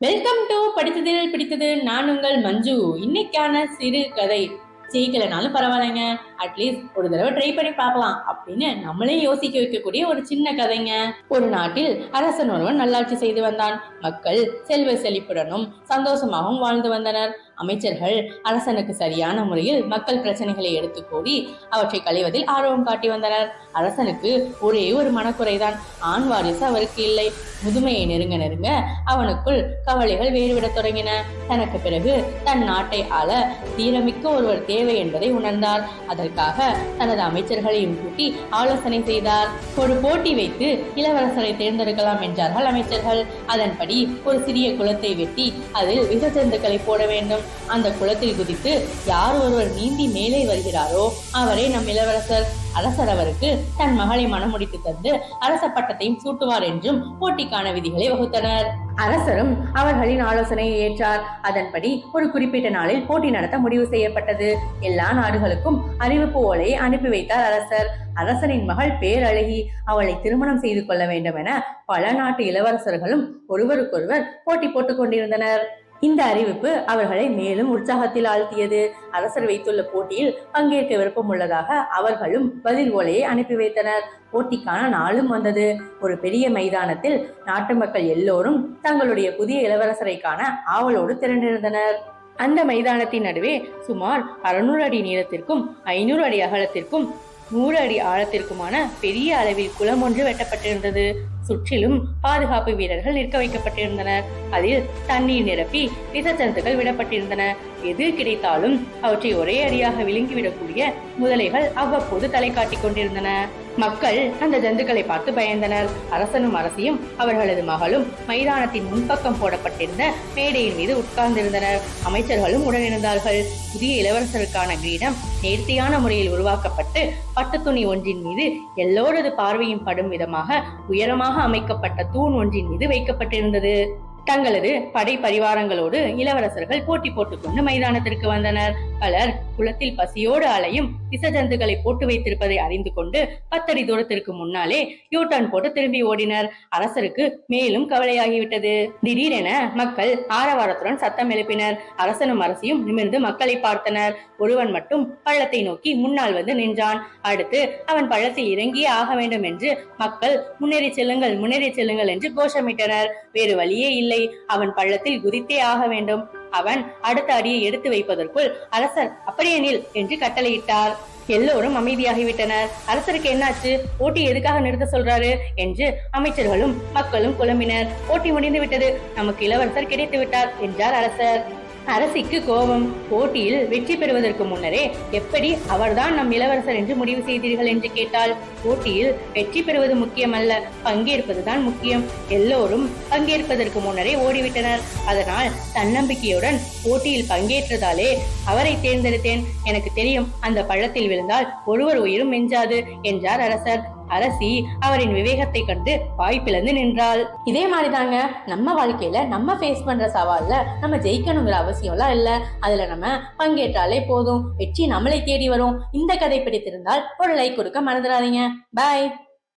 Welcome to படித்ததில் பிடித்தது நான் உங்கள் மஞ்சு இன்னைக்கான சிறு கதை ஜெயிக்கலனாலும் பரவாயில்லைங்க அட்லீஸ்ட் ஒரு தடவை ட்ரை பண்ணி பார்க்கலாம் அப்படின்னு நம்மளே யோசிக்க வைக்கக்கூடிய ஒரு சின்ன கதைங்க. ஒரு நாட்டில் அரசன் ஒருவன் நல்லாட்சி செய்து வந்தான். மக்கள் செல்வ செழிப்புடனும் சந்தோஷமாகவும் வாழ்ந்து வந்தனர். அமைச்சர்கள் அரசனுக்கு சரியான முறையில் மக்கள் பிரச்சனைகளை எடுத்து கூறி அவற்றை களைவதில் ஆர்வம் காட்டி வந்தனர். அரசனுக்கு ஒரே ஒரு மனக்குறைதான். ஆண் வாரிசு அவருக்கு இல்லை. முதுமையை நெருங்க நெருங்க அவனுக்குள் கவலைகள் வேறுவிடத் தொடங்கின. தனக்கு பிறகு தன் நாட்டை ஆள தீரமிக்க ஒருவர் தேவை என்பதை உணர்ந்தார். அதற்கு செய்வதற்காக தனது அமைச்சர்களையும் கூட்டி ஆலோசனை செய்தார். ஒரு போட்டி வைத்து இளவரசரை தேர்ந்தெடுக்கலாம் என்றார்கள் அமைச்சர்கள். அதன்படி ஒரு சிறிய குளத்தை வெட்டி அதில் விஷஜந்துக்களை போட வேண்டும். அந்த குளத்தில் குதித்து யார் ஒருவர் நீந்தி மேலே வருகிறாரோ அவரே நம் இளவரசர். அரசர் அவருக்கு தன் மகளை மணமுடித்து தந்து அரச பட்டத்தையும் சூட்டுவார் என்றும் போட்டிக்கான விதிகளை வகுத்தனர். அரசரும் அவர்களின் ஆலோசனையை ஏற்றார். அதன்படி ஒரு குறிப்பிட்ட நாளில் போட்டி நடத்த முடிவு செய்யப்பட்டது. எல்லா நாடுகளுக்கும் அறிவிப்பு ஓலையை அனுப்பி வைத்தார் அரசர். அரசனின் மகள் பேரழகி அவளை திருமணம் செய்து கொள்ள வேண்டும் என பல நாட்டு இளவரசர்களும் ஒருவருக்கொருவர் போட்டி போட்டுக் கொண்டிருந்தனர். இந்த அறிவிப்பு அவர்களை மேலும் உற்சாகத்தில் ஆழ்த்தியது. அரசர் வைத்துள்ள போட்டியில் பங்கேற்க விருப்பம் உள்ளதாக அவர்களும் பதில் ஓலையை அனுப்பி வைத்தனர். போட்டிக்கான நாளும் வந்தது. ஒரு பெரிய மைதானத்தில் நாட்டு மக்கள் எல்லோரும் தங்களுடைய புதிய இளவரசரை காண ஆவலோடு திரண்டிருந்தனர். அந்த மைதானத்தின் நடுவே சுமார் அறுநூறு அடி நீளத்திற்கும் ஐநூறு அடி அகலத்திற்கும் நூறு அடி ஆழத்திற்குமான பெரிய அளவில் குளம் ஒன்று வெட்டப்பட்டிருந்தது. சுற்றிலும் பாதுகாப்பு வீரர்கள் நிற்க வைக்கப்பட்டிருந்தனர். அதில் தண்ணீர் நிரப்பி விசஜந்துகள் விடப்பட்டிருந்தன. எது கிடைத்தாலும் அவற்றை ஒரே அடியாக விழுங்கிவிடக்கூடிய முதலைகள் அவ்வப்போது தலை காட்டிக் கொண்டிருந்தன. மக்கள் அந்த ஜந்துக்களை பார்த்து பயந்தனர். அரசனும் அரசியும் அவர்களது மகளும் மைதானத்தின் முன்பக்கம் போடப்பட்டிருந்த மேடையின் மீது உட்கார்ந்திருந்தனர். அமைச்சர்களும் உடனிருந்தார்கள். புதிய இளவரசருக்கான கிரீடம் நேர்த்தியான முறையில் உருவாக்கப்பட்டு பட்டு துணி ஒன்றின் மீது எல்லோரது பார்வையும் படும் விதமாக உயரமாக அமைக்கப்பட்ட தூண் ஒன்றின் மீது வைக்கப்பட்டிருந்தது. தங்களது படை பரிவாரங்களோடு இளவரசர்கள் போட்டி போட்டுக்கொண்டு மைதானத்திற்கு வந்தனர். பலர் குளத்தில் பசியோடு அலையும் விசஜந்துகளை போட்டு வைத்திருப்பதை அறிந்து கொண்டு பத்தடி தூரத்திற்கு முன்னாலே யூட்டர்ன் போட்டு திரும்பி ஓடினர். அரசருக்கு மேலும் கவலையாகிவிட்டது. திடீரென மக்கள் ஆரவாரத்துடன் சத்தம் எழுப்பினர். அரசனும் அரசியும் நிமிர்ந்து மக்களை பார்த்தனர். ஒருவன் மட்டும் பள்ளத்தை நோக்கி முன்னால் வந்து நின்றான். அடுத்து அவன் பள்ளத்தில் இறங்கியே ஆக வேண்டும் என்று மக்கள் முன்னேறி செல்லுங்கள் முன்னேறி செல்லுங்கள் என்று கோஷமிட்டனர். வேறு வழியே இல்லை. அவன் பள்ளத்தில் குதித்தே ஆக வேண்டும். அவன் அடுத்த அடியை எடுத்து வைப்பதற்குள் அரசர் அப்படியே நில் என்று கட்டளையிட்டார். எல்லோரும் அமைதியாகிவிட்டனர். அரசருக்கு என்னாச்சு? போட்டி எதுக்காக நிறுத்த சொல்றாரு? என்று அமைச்சர்களும் மக்களும் குழம்பினர். போட்டி முடிந்து விட்டது நமக்கு இளவரசர் கிடைத்து விட்டார் என்றார் அரசர். அரசிக்கு கோபம். போட்டியில் வெற்றி பெறுவதற்கு முன்னரே எப்படி அவர்தான் நம் இளவரசர் என்று முடிவு செய்தீர்கள் என்று கேட்டால் போட்டியில் வெற்றி பெறுவது முக்கியமல்ல. பங்கேற்பதுதான் முக்கியம். எல்லோரும் பங்கேற்பதற்கு முன்னரே ஓடிவிட்டனர். அதனால் தன்னம்பிக்கையுடன் போட்டியில் பங்கேற்றதாலே அவரை தேர்ந்தெடுத்தேன். எனக்கு தெரியும் அந்த பள்ளத்தில் விழுந்தால் ஒருவர் உயிரும் மெஞ்சாது என்றார் அரசர். அரசி அவரின் விவேகத்தை கண்டு வாய்ப்பிழந்து நின்றாள். இதே மாதிரிதாங்க நம்ம வாழ்க்கையில நம்ம ஃபேஸ் பண்ற சவால்ல நம்ம ஜெயிக்கணுங்கிற அவசியம்லாம் இல்ல. அதுல நம்ம பங்கேற்றாலே போதும். வெற்றி நம்மளை தேடி வரும். இந்த கதை பிடித்திருந்தால் ஒரு லைக் கொடுக்க மறந்துடாதீங்க. பாய்